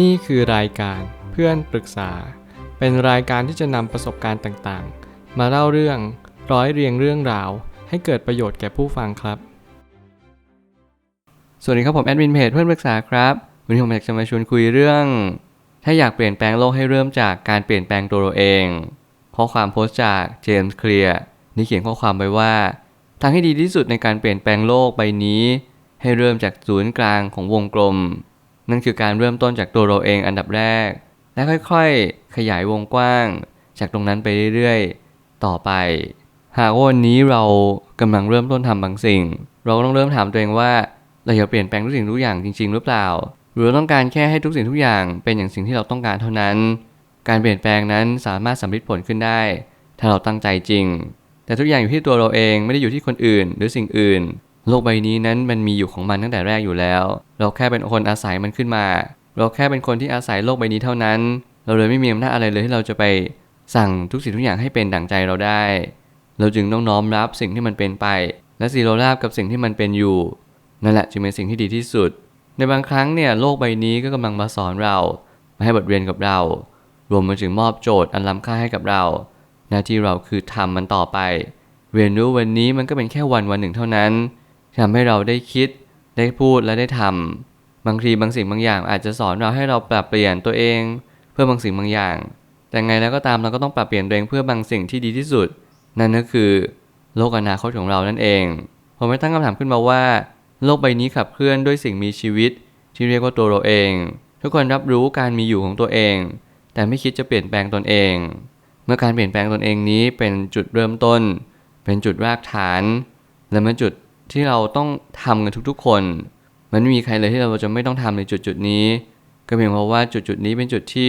นี่คือรายการเพื่อนปรึกษา เป็นรายการที่จะนำประสบการณ์ต่างๆ มาเล่าเรื่องร้อยเรียงเรื่องราว ให้เกิดประโยชน์แก่ผู้ฟังครับ สวัสดีครับผมแอดมินเพจเพื่อนปรึกษาครับ วันนี้ผมอยากจะมาชวนคุยเรื่อง ถ้าอยากเปลี่ยนแปลงโลกให้เริ่มจากการเปลี่ยนแปลงตัวเราเอง ข้อความโพสต์จากเจมส์เคลียร์นี่เขียนข้อความไว้ว่า ทางที่ดีที่สุดในการเปลี่ยนแปลงโลกใบนี้ ให้เริ่มจากศูนย์กลางของวงกลม นั่นคือการเริ่มต้นจากตัวเราเองอันดับแรก และค่อยๆ ขยายวงกว้าง จากตรงนั้นไปเรื่อยๆ ต่อไป หากวันนี้เรากำลังเริ่มต้นทำบางสิ่ง เราก็ต้องเริ่มถามตัวเองว่าเราอยากเปลี่ยนแปลงทุกสิ่งทุกอย่างจริง ๆ หรือเปล่า หรือต้องการแค่ให้ทุกสิ่งทุกอย่างเป็นอย่างสิ่งที่เราต้องการเท่านั้น การเปลี่ยนแปลงนั้นสามารถสำเร็จผลขึ้นได้ ถ้าเราตั้งใจจริง แต่ทุกอย่างอยู่ที่ตัวเราเองไม่ได้อยู่ที่คนอื่น หรือสิ่งอื่น โลกใบนี้นั้นมันมีอยู่ของมันตั้งแต่แรกอยู่แล้ว เราแค่เป็นคนอาศัยมันขึ้นมา เราแค่เป็นคนที่อาศัยโลกใบนี้เท่านั้น เราเลยไม่มีอำนาจอะไรเลยที่เราจะไปสั่งทุกสิ่งทุกอย่างให้เป็นดั่งใจเราได้ เราจึงต้องน้อมรับสิ่งที่มันเป็นไป และสีโรราบกับสิ่งที่มันเป็นอยู่นั่นแหละจึงเป็นสิ่งที่ดีที่สุด ในบางครั้งเนี่ยโลกใบนี้ก็กำลังมาสอนเรามาให้บทเรียนกับเรา รวมไปถึงมอบโจทย์อันล้ำค่าให้กับเรา หน้าที่เราคือทำมันต่อไป เรียนรู้วันนี้มันก็เป็นแค่วันวันหนึ่งเท่านั้น ทำให้เราได้คิด ได้พูดและได้ทำบางทีบางสิ่งบางอย่าง อาจจะสอนเราให้เราปรับเปลี่ยนตัวเอง เพื่อบางสิ่งบางอย่าง แต่ไงแล้วก็ตามเราก็ต้องปรับเปลี่ยนตัวเองเพื่อบางสิ่งที่ดีที่สุด นั่นก็คือ โลกอนาคตของเรานั่นเอง ผมไม่ตั้งคำถามขึ้นมาว่า โลกใบนี้ขับเคลื่อนด้วยสิ่งมีชีวิต ที่เรียกว่าตัวเราเอง ทุกคนรับรู้การมีอยู่ของตัวเอง แต่ไม่คิดจะเปลี่ยนแปลงตนเอง เมื่อการเปลี่ยนแปลงตนเองนี้เป็นจุดเริ่มต้น เป็นจุดรากฐาน และเป็นจุด ที่เราต้องทำกันทุกๆคน มันไม่มีใครเลยที่เราจะไม่ต้องทำในจุดจุดนี้ ก็เพียงเพราะว่าจุดจุดนี้เป็นจุดที่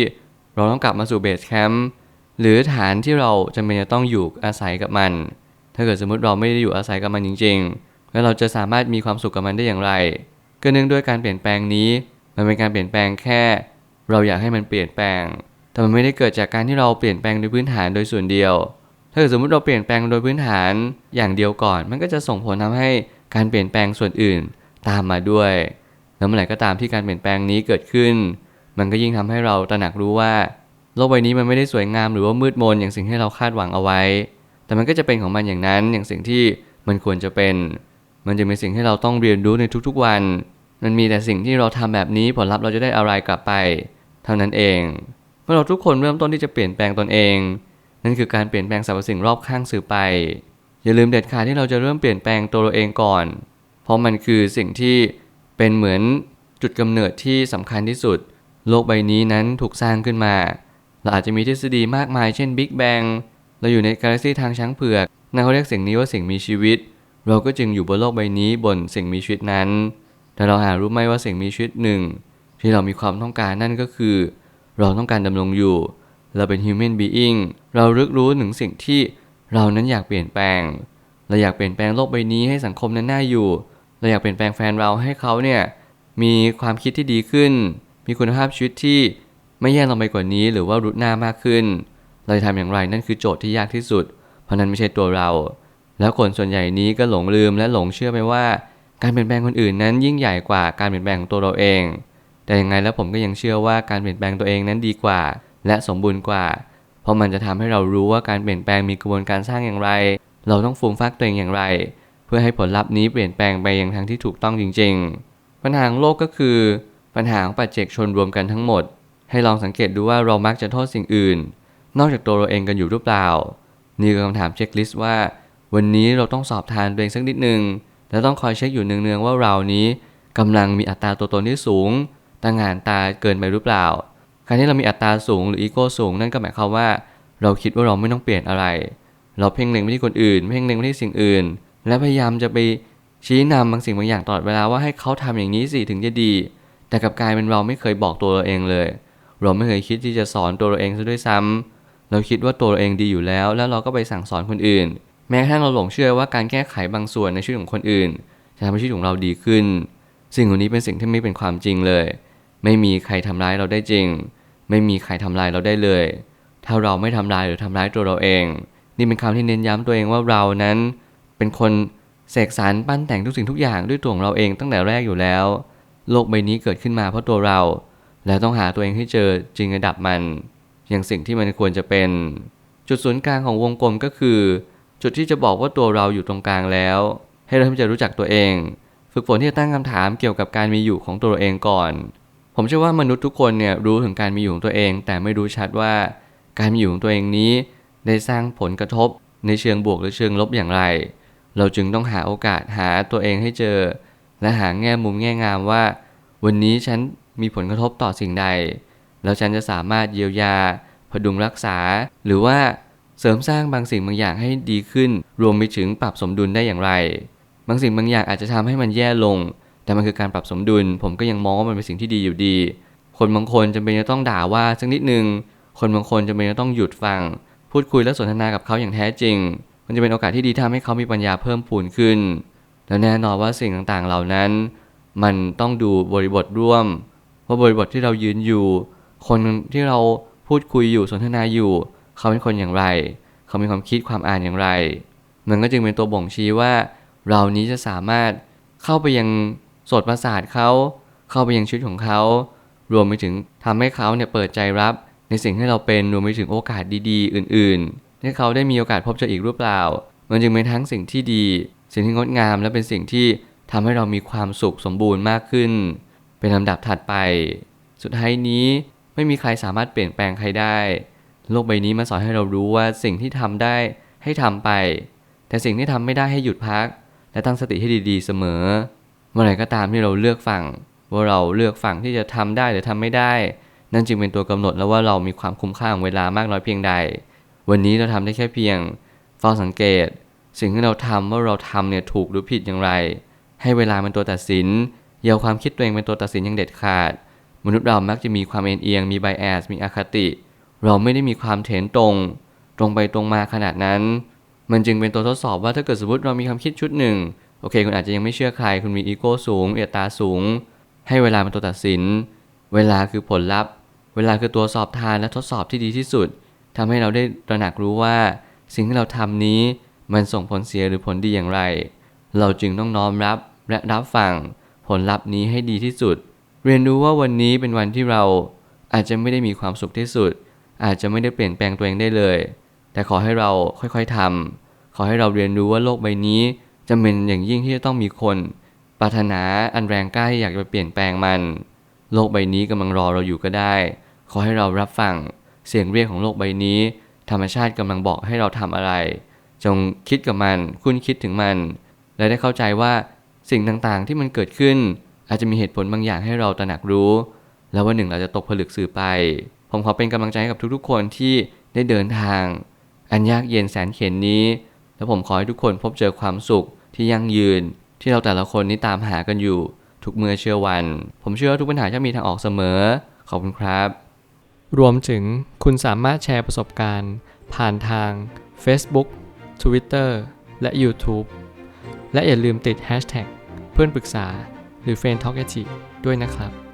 เราต้องกลับมาสู่เบสแคมป์หรือฐานที่เราจำเป็นจะต้องอยู่อาศัยกับมัน ถ้าเกิดสมมติเราไม่ได้อยู่อาศัยกับมันจริง ๆ แล้วเราจะสามารถมีความสุขกับมันได้อย่างไร ก็เนื่องด้วยการเปลี่ยนแปลงนี้ มันเป็นการเปลี่ยนแปลงแค่ เราอยากให้มันเปลี่ยนแปลง แต่มันไม่ได้เกิดจากการที่เราเปลี่ยนแปลงโดยพื้นฐานโดยส่วนเดียว ถ้าเกิดสมมติเราเปลี่ยนแปลงโดยพื้นฐานอย่างเดียวก่อน มันก็จะส่งผลทำให้การเปลี่ยนแปลงส่วนอื่นตามมาด้วย แล้วเมื่อไหร่ก็ตามที่การเปลี่ยนแปลงนี้เกิดขึ้น มันก็ยิ่งทำให้เราตระหนักรู้ว่า โลกใบนี้มันไม่ได้สวยงามหรือว่ามืดมนอย่างสิ่งที่เราคาดหวังเอาไว้ แต่มันก็จะเป็นของมันอย่างนั้นอย่างสิ่งที่มันควรจะเป็น มันจะเป็นสิ่งที่เราต้องเรียนรู้ในทุกๆวัน มันมีแต่สิ่งที่เราทำแบบนี้ผลลัพธ์เราจะได้อะไรกลับไป เท่านั้นเอง เมื่อเราทุกคนเริ่มต้นที่จะเปลี่ยนแปลงตนเอง นั่นคือการเปลี่ยนแปลงสรรพสิ่งรอบข้างสื่อไป อย่าลืมเด็ดขาดที่เราจะเริ่มเปลี่ยนแปลงตัวเราเองก่อน เพราะมันคือสิ่งที่เป็นเหมือนจุดกำเนิดที่สำคัญที่สุด โลกใบนี้นั้นถูกสร้างขึ้นมา เราอาจจะมีทฤษฎีมากมายเช่น Big Bang เราอยู่ในกาแล็กซีทางช้างเผือกนั่นเขาเรียกสิ่งนี้ว่าสิ่งมีชีวิต เราก็จึงอยู่บนโลกใบนี้บนสิ่งมีชีวิตนั้น แต่เราหารู้ไหมว่าสิ่งมีชีวิตหนึ่ง ที่เรามีความต้องการนั่นก็คือ เราต้องการดำรงอยู่ เราเป็น human being เรารึกรู้ถึงสิ่งที่เรานั้นอยากเปลี่ยนแปลง เราอยากเปลี่ยนแปลงโลกใบนี้ให้สังคมนั้นน่าอยู่ เราอยากเปลี่ยนแปลงแฟนเราให้เขาเนี่ยมีความคิดที่ดีขึ้น มีคุณภาพชีวิตที่ไม่แย่ลงไปกว่านี้ หรือว่ารุดหน้ามากขึ้น เราจะทำอย่างไรนั่นคือโจทย์ที่ยากที่สุด เพราะนั้นไม่ใช่ตัวเรา แล้วคนส่วนใหญ่นี้ก็หลงลืมและหลงเชื่อไปว่า การเปลี่ยนแปลงคนอื่นนั้นยิ่งใหญ่กว่าการเปลี่ยนแปลงของตัวเราเอง แต่ยังไงแล้วผมก็ยังเชื่อว่าการเปลี่ยนแปลงตัวเองนั้นดีกว่า และสมบูรณ์กว่า เพราะมันจะทำให้เรารู้ว่าการเปลี่ยนแปลงมีกระบวนการสร้างอย่างไร เราต้องฟูมฟักตัวเองอย่างไร เพื่อให้ผลลัพธ์นี้เปลี่ยนแปลงไปอย่างทางที่ถูกต้องจริง ๆ ปัญหาของโลกก็คือ ปัญหาของปัจเจกชนรวมกันทั้งหมด ให้ลองสังเกตดูว่าเรามักจะโทษสิ่งอื่น นอกจากตัวเราเองกันอยู่หรือเปล่า นี่คือคำถามเช็คลิสต์ว่า วันนี้เราต้องสอบทานตัวเองสักนิดหนึ่งและต้องคอยเช็คอยู่เนืองๆว่าเรานี้กำลังมีอัตราตัวตนที่สูงตั้งงานตาเกินไปหรือเปล่า การที่เรามีอัตราสูงหรืออีโก้สูงนั่นก็หมายความว่า เราคิดว่าเราไม่ต้องเปลี่ยนอะไร เราเพ่งเล็งไปที่คนอื่น เพ่งเล็งไปที่สิ่งอื่น และพยายามจะไปชี้นำบางสิ่งบางอย่างตลอดเวลาว่าให้เขาทำอย่างนี้สิถึงจะดี แต่กับกลายเป็นเราไม่เคยบอกตัวเราเองเลย เราไม่เคยคิดที่จะสอนตัวเราเองซะด้วยซ้ำเราคิดว่าตัวเราเองดีอยู่แล้ว แล้วเราก็ไปสั่งสอนคนอื่น แม้กระทั่งเราหลงเชื่อว่าการแก้ไขบางส่วนในชีวิตของคนอื่นจะทำให้ชีวิตของเราดีขึ้น สิ่งเหล่านี้เป็นสิ่งที่ไม่เป็นความจริงเลย ไม่มีใครทำร้ายเราได้จริง ไม่มีใครทำลายเราได้เลย ถ้าเราไม่ทำลายหรือทำร้ายตัวเราเอง นี่เป็นคำที่เน้นย้ำตัวเองว่าเรานั้นเป็นคนเสกสรรปั้นแต่งทุกสิ่งทุกอย่างด้วยตัวของเราเองตั้งแต่แรกอยู่แล้ว โลกใบนี้เกิดขึ้นมาเพราะตัวเรา และต้องหาตัวเองให้เจอจึงระดับมัน อย่างสิ่งที่มันควรจะเป็น จุดศูนย์กลางของวงกลมก็คือ จุดที่จะบอกว่าตัวเราอยู่ตรงกลางแล้ว ให้เริ่มจะรู้จักตัวเอง ฝึกฝนที่จะตั้งคำถามเกี่ยวกับการมีอยู่ของตัวเองก่อน ผมเชื่อว่ามนุษย์ทุกคนเนี่ยรู้ถึงการมีอยู่ของตัวเอง แต่ไม่รู้ชัดว่าการมีอยู่ของตัวเองนี้ ได้สร้างผลกระทบในเชิงบวกหรือเชิงลบอย่างไร เราจึงต้องหาโอกาสหาตัวเองให้เจอ และหาแง่มุมแง่งามว่า วันนี้ฉันมีผลกระทบต่อสิ่งใด แล้วฉันจะสามารถเยียวยา พดุงรักษา หรือว่าเสริมสร้างบางสิ่งบางอย่างให้ดีขึ้น รวมไปถึงปรับสมดุลได้อย่างไร บางสิ่งบางอย่างอาจจะทำให้มันแย่ลง แต่มันคือการปรับสมดุล ผมก็ยังมองว่ามันเป็นสิ่งที่ดีอยู่ดี คนบางคนจำเป็นจะต้องด่าว่าสักนิดนึง คนบางคนจำเป็นจะต้องหยุดฟัง พูดคุยและสนทนากับเขาอย่างแท้จริง มันจะเป็นโอกาสที่ดีทำให้เขามีปัญญาเพิ่มพูนขึ้น และแน่นอนว่าสิ่งต่างๆเหล่านั้น มันต้องดูบริบทร่วมว่าบริบทที่เรายืนอยู่ คนที่เราพูดคุยอยู่สนทนาอยู่ เขาเป็นคนอย่างไร เขามีความคิดความอ่านอย่างไร มันก็จึงเป็นตัวบ่งชี้ว่า เรานี้จะสามารถเข้าไปยัง สดประสาทเขาเข้าไปยังชีวิตของเขา รวมไปถึงทำให้เขาเนี่ยเปิดใจรับ ในสิ่งที่เราเป็นรวมไปถึงโอกาสดีๆ อื่นๆให้เขาได้มีโอกาสพบเจออีกหรือเปล่า มันจึงเป็นทั้งสิ่งที่ดี สิ่งที่งดงามและเป็นสิ่งที่ทำให้เรามีความสุขสมบูรณ์มากขึ้น เป็นลำดับถัดไป สุดท้ายนี้ไม่มีใครสามารถเปลี่ยนแปลงใครได้ โลกใบนี้มาสอนให้เรารู้ว่าสิ่งที่ทำได้ให้ทำไป แต่สิ่งที่ทำไม่ได้ให้หยุดพัก และตั้งสติให้ดีๆเสมอ มื่อไหร่ก็ตามที่เราเลือกฝั่งว่าเราเลือกฝั่งที่จะทำได้หรือทำไม่ได้ นั่นจึงเป็นตัวกำหนดแล้วว่าเรามีความคุ้มค่าของเวลามากน้อยเพียงใด วันนี้เราทำได้แค่เพียงเฝ้าสังเกต สิ่งที่เราทำว่าเราทำเนี่ยถูกหรือผิดอย่างไร ให้เวลาเป็นตัวตัดสินอย่าเอาความคิดตัวเองเป็นตัวตัดสินอย่างเด็ดขาด มนุษย์เรามักจะมีความเอ็นเอียงมีไบแอสมีอคติ เราไม่ได้มีความเถนตรง ตรงไปตรงมาขนาดนั้น มันจึงเป็นตัวทดสอบว่าถ้าเกิดสมมติเรามีความคิดชุดหนึ่ง โอเค คุณอาจจะยังไม่เชื่อใคร คุณมีอีโก้สูง เอียตาสูง ให้เวลาเป็นตัวตัดสิน เวลาคือผลลัพธ์ เวลาคือตัวสอบทานและทดสอบที่ดีที่สุดทำให้เราได้ตระหนักรู้ว่า สิ่งที่เราทำนี้มันส่งผลเสียหรือผลดีอย่างไร เราจึงต้องน้อมรับและรับฟังผลลัพธ์นี้ให้ดีที่สุด เรียนรู้ว่าวันนี้เป็นวันที่เราอาจจะไม่ได้มีความสุขที่สุด อาจจะไม่ได้เปลี่ยนแปลงตัวเองได้เลย แต่ขอให้เราค่อยๆทำขอให้เราเรียนรู้ว่าโลกใบนี้ จำเป็นอย่างยิ่งที่จะต้องมีคนปรารถนาอันแรงกล้าที่อยากจะเปลี่ยนแปลงมัน โลกใบนี้กำลังรอเราอยู่ก็ได้ ขอให้เรารับฟังเสียงเรียกของโลกใบนี้ ธรรมชาติกำลังบอกให้เราทำอะไร จงคิดกับมันคุ้นคิดถึงมัน และได้เข้าใจว่าสิ่งต่างๆที่มันเกิดขึ้น อาจจะมีเหตุผลบางอย่างให้เราตระหนักรู้ แล้ววันหนึ่งเราจะตกผลึกสื่อไป ผมขอเป็นกำลังใจให้กับทุกๆ คนที่ได้เดินทาง อันยากเย็นแสนเข็นนี้ แล้วผมขอให้ทุกคนพบเจอความสุข ที่ยั่งยืน ที่เราแต่ละคนนี้ตามหากันอยู่ ทุกเมื่อเชื่อวัน ผมเชื่อว่าทุกปัญหาจะมีทางออกเสมอ ขอบคุณครับ รวมถึงคุณสามารถแชร์ประสบการณ์ ผ่านทาง Facebook Twitter และ YouTube และอย่าลืมติด Hashtag เพื่อนปรึกษาหรือ f r ร e n d t a l k a ด้วยนะครับ